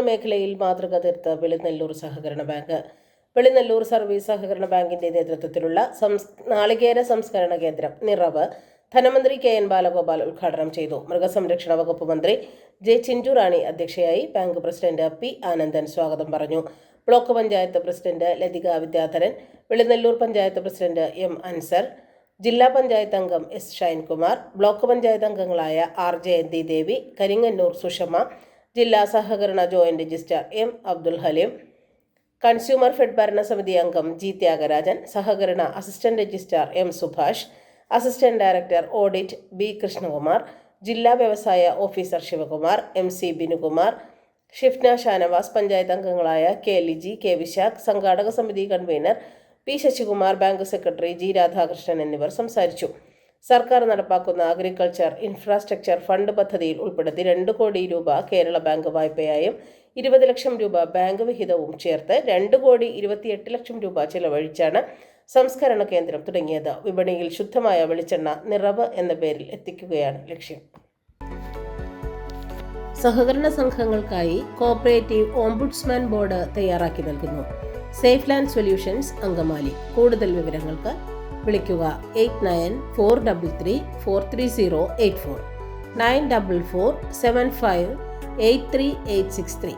മേഖലയിൽ മാതൃക തീർത്ത് വെളിനെല്ലൂർ സഹകരണ ബാങ്ക്. വെളിനെല്ലൂർ സർവീസ് സഹകരണ ബാങ്കിന്റെ നേതൃത്വത്തിലുള്ള സംസ് നാളികേര സംസ്കരണ കേന്ദ്രം നിറവ് ധനമന്ത്രി കെ എൻ ബാലഗോപാൽ ഉദ്ഘാടനം ചെയ്തു. മൃഗസംരക്ഷണ വകുപ്പ് മന്ത്രി ജെ ചിഞ്ചു റാണി അധ്യക്ഷയായി ബാങ്ക് പ്രസിഡന്റ് പി ആനന്ദൻ സ്വാഗതം പറഞ്ഞു. Block panchayat president Lathika Vidyadharan Velinalloor panchayat president M Ansar ജില്ലാ പഞ്ചായത്ത് അംഗം എസ് ഷൈൻകുമാർ ബ്ലോക്ക് പഞ്ചായത്ത് അംഗങ്ങളായ ആർ ജയന്തി ദേവി കരിങ്ങന്നൂർ സുഷമ ജില്ലാ സഹകരണ joint registrar M Abdul Haleem consumer fed ഭരണസമിതി അംഗം ജി ത്യാഗരാജൻ സഹകരണ assistant registrar M Subhash assistant director audit B Krishnakumar ജില്ലാ വ്യവസായ officer Sivakumar M C Binukumar Shifna Shanavas panchayat അംഗങ്ങളായ കെ ലിജി കെ വിശാഖ് സംഘാടക സമിതി convener P Sasikumar bank secretary G Radhakrishnan എന്നിവർ സംസാരിച്ചു. സർക്കാർ നടപ്പാക്കുന്ന അഗ്രികൾച്ചർ ഇൻഫ്രാസ്ട്രക്ചർ ഫണ്ട് പദ്ധതിയിൽ ഉൾപ്പെടുത്തി രണ്ട് കോടി രൂപ കേരള ബാങ്ക് വായ്പയായും ഇരുപത് ലക്ഷം രൂപ ബാങ്ക് വിഹിതവും ചേർത്ത് രണ്ട് കോടി ഇരുപത്തിയെട്ട് ലക്ഷം രൂപ ചെലവഴിച്ചാണ് സംസ്കരണ കേന്ദ്രം തുടങ്ങിയത്. വിപണിയിൽ ശുദ്ധമായ വെളിച്ചെണ്ണ നിറവ് എന്ന പേരിൽ എത്തിക്കുകയാണ് ലക്ഷ്യം. സഹകരണ സംഘങ്ങൾക്കായി കോപ്പറേറ്റീവ് ഓംബുഡ്സ്മാൻ ബോർഡ് തയ്യാറാക്കി നൽകുന്നു. Safe land solutions Angamaly. കൂടുതൽ വിവരങ്ങൾക്ക് വിളിക്കുക. Eight nine four double three four three zero eight four. Nine double four seven five eight three eight six three.